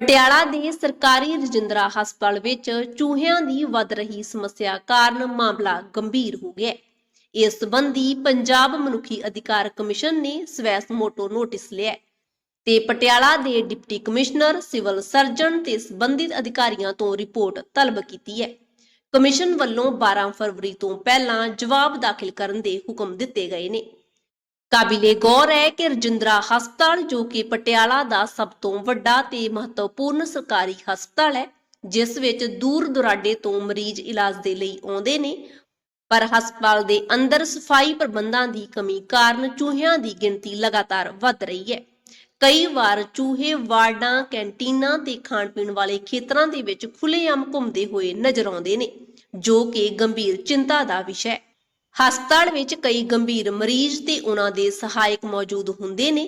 ਪਟਿਆਲਾ ਦੇ ਸਰਕਾਰੀ ਰਜਿੰਦਰਾ ਹਸਪਤਾਲ ਵਿੱਚ ਚੂਹਿਆਂ ਦੀ ਵੱਧ ਰਹੀ ਸਮੱਸਿਆ ਕਾਰਨ ਮਾਮਲਾ ਗੰਭੀਰ ਹੋ ਗਿਆ ਇਸ ਸੰਬੰਧੀ ਪੰਜਾਬ ਮਨੁੱਖੀ ਅਧਿਕਾਰ ਕਮਿਸ਼ਨ ਨੇ ਸਵੈਸ ਮੋਟੋ ਨੋਟਿਸ ਲਿਆ ਤੇ ਪਟਿਆਲਾ ਦੇ ਡਿਪਟੀ ਕਮਿਸ਼ਨਰ, ਸਿਵਲ ਸਰਜਨ ਤੇ ਸੰਬੰਧਿਤ ਅਧਿਕਾਰੀਆਂ ਤੋਂ ਰਿਪੋਰਟ ਤਲਬ ਕੀਤੀ ਹੈ। ਕਮਿਸ਼ਨ ਵੱਲੋਂ 12 ਫਰਵਰੀ ਤੋਂ ਪਹਿਲਾਂ ਜਵਾਬ ਦਾਖਲ ਕਰਨ ਦੇ ਹੁਕਮ ਦਿੱਤੇ ਗਏ ਨੇ। ਕਾਬਿਲੇ ਗੌਰ ਹੈ ਕਿ ਰਜਿੰਦਰਾ ਹਸਪਤਾਲ, ਜੋ ਕਿ ਪਟਿਆਲਾ ਦਾ ਸਭ ਤੋਂ ਵੱਡਾ ਤੇ ਮਹੱਤਵਪੂਰਨ ਸਰਕਾਰੀ ਹਸਪਤਾਲ ਹੈ, ਜਿਸ ਵਿੱਚ ਦੂਰ ਦੁਰਾਡੇ ਤੋਂ ਮਰੀਜ਼ ਇਲਾਜ ਦੇ ਲਈ ਆਉਂਦੇ ਨੇ, ਪਰ ਹਸਪਤਾਲ ਦੇ ਅੰਦਰ ਸਫ਼ਾਈ ਪ੍ਰਬੰਧਾਂ ਦੀ ਕਮੀ ਕਾਰਨ ਚੂਹਿਆਂ ਦੀ ਗਿਣਤੀ ਲਗਾਤਾਰ ਵੱਧ ਰਹੀ ਹੈ। ਕਈ ਵਾਰ ਚੂਹੇ ਵਾਰਡਾਂ, ਕੈਂਟੀਨਾਂ ਤੇ ਖਾਣ ਪੀਣ ਵਾਲੇ ਖੇਤਰਾਂ ਦੇ ਵਿੱਚ ਖੁੱਲ੍ਹੇਆਮ ਘੁੰਮਦੇ ਹੋਏ ਨਜ਼ਰ ਆਉਂਦੇ ਨੇ, ਜੋ ਕਿ ਗੰਭੀਰ ਚਿੰਤਾ ਦਾ ਵਿਸ਼ਾ ਹੈ। ਹਸਪਤਾਲ ਵਿੱਚ ਕਈ ਗੰਭੀਰ ਮਰੀਜ਼ ਤੇ ਉਹਨਾਂ ਦੇ ਸਹਾਇਕ ਮੌਜੂਦ ਹੁੰਦੇ ਨੇ।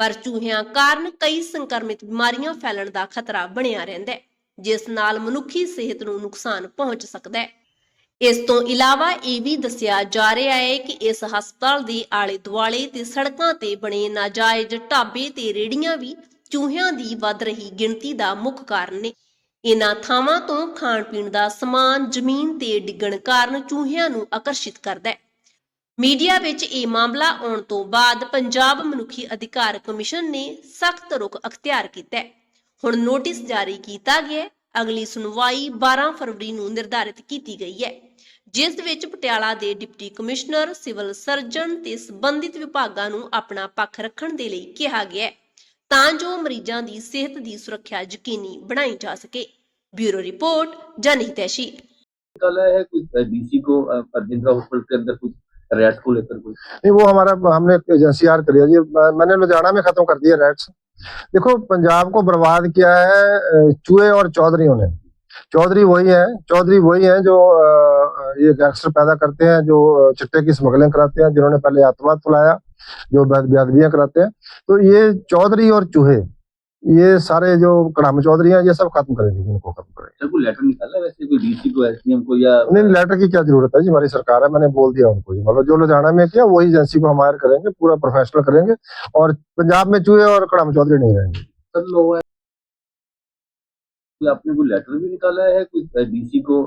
ਪਰ ਚੂਹਿਆਂ ਕਾਰਨ ਕਈ ਸੰਕਰਮਿਤ ਬਿਮਾਰੀਆਂ ਫੈਲਣ ਦਾ ਖਤਰਾ ਬਣਿਆ ਰਹਿੰਦਾ ਹੈ, ਜਿਸ ਨਾਲ ਮਨੁੱਖੀ ਸਿਹਤ ਨੂੰ ਨੁਕਸਾਨ ਪਹੁੰਚ ਸਕਦਾ ਹੈ। ਇਸ ਤੋਂ ਇਲਾਵਾ ਇਹ ਵੀ ਦੱਸਿਆ ਜਾ ਰਿਹਾ ਹੈ ਕਿ ਇਸ ਹਸਪਤਾਲ ਦੇ ਆਲੇ ਦੁਆਲੇ ਤੇ ਸੜਕਾਂ ਤੇ ਬਣੇ ਨਾਜਾਇਜ਼ ਢਾਬੇ ਤੇ ਰੇੜੀਆਂ ਵੀ ਚੂਹਿਆਂ ਦੀ ਵੱਧ ਰਹੀ ਗਿਣਤੀ ਦਾ ਮੁੱਖ ਕਾਰਨ ਨੇ। ਇਨ੍ਹਾਂ ਥਾਵਾਂ ਤੋਂ ਖਾਣ ਪੀਣ ਦਾ ਸਮਾਨ ਜ਼ਮੀਨ ਤੇ ਡਿੱਗਣ ਕਾਰਨ ਚੂਹਿਆਂ ਨੂੰ ਆਕਰਸ਼ਿਤ ਕਰਦਾ ਹੈ। ਮੀਡੀਆ ਵਿੱਚ ਇਹ ਮਾਮਲਾ ਆਉਣ ਤੋਂ ਬਾਅਦ ਪੰਜਾਬ ਮਨੁੱਖੀ ਅਧਿਕਾਰ ਕਮਿਸ਼ਨ ਨੇ ਸਖਤ ਰੁਖ ਅਖਤਿਆਰ ਕੀਤਾ ਹੈ। ਹੁਣ ਨੋਟਿਸ ਜਾਰੀ ਕੀਤਾ ਗਿਆ ਹੈ। ਅਗਲੀ ਸੁਣਵਾਈ 12 ਫਰਵਰੀ ਨੂੰ ਨਿਰਧਾਰਿਤ ਕੀਤੀ ਗਈ ਹੈ, ਜਿਸ ਵਿੱਚ ਪਟਿਆਲਾ ਦੇ ਡਿਪਟੀ ਕਮਿਸ਼ਨਰ, ਸਿਵਲ ਸਰਜਨ ਤੇ ਸੰਬੰਧਿਤ ਵਿਭਾਗਾਂ ਨੂੰ ਆਪਣਾ ਪੱਖ ਰੱਖਣ ਦੇ ਲਈ ਕਿਹਾ ਗਿਆ ਹੈ। ਤਾਂ ਜੋ ਮਰੀਜ਼ਾਂ ਦੀ ਸਿਹਤ ਦੀ ਸੁਰੱਖਿਆ ਯਕੀਨੀ ਬਣਾਈ ਜਾ ਸਕੇ ब्यूरो रिपोर्ट जनहितैषी कल है कुछ डीसी को अरविंदरा हॉस्पिटल के अंदर कुछ रेट को लेकर कुछ नहीं वो हमारा हमने एजेंसी आर कर दिया जी मैंने लुधियाना में खत्म कर दिया रेट्स देखो पंजाब को बर्बाद किया है चूहे और चौधरीों ने चौधरी वही है चौधरी वही है जो ये गैंगस्टर पैदा करते हैं जो चिट्टे की स्मगलिंग कराते हैं जिन्होंने पहले आतंकवाद फैलाया जो बेदबियादबियाँ कराते हैं तो ये चौधरी और चूहे ये सारे जो कड़ाम चौधरी हैं ये सब खत्म करेंगे इनको खत्म करेंगे। सर लेटर निकाला है वैसे? कोई डीसी को एसडीएम को या नहीं लेटर की क्या ज़रूरत है जी? हमारी सरकार है मैंने बोल दिया उनको जी। मतलब जो लुधियाना में किया वही एजेंसी को हम हायर करेंगे पूरा प्रोफेशनल करेंगे और पंजाब में चूहे और कड़ाम चौधरी नहीं रहेंगे। सर लोग आपने कोई लेटर भी निकाला है? कुछ डीसी को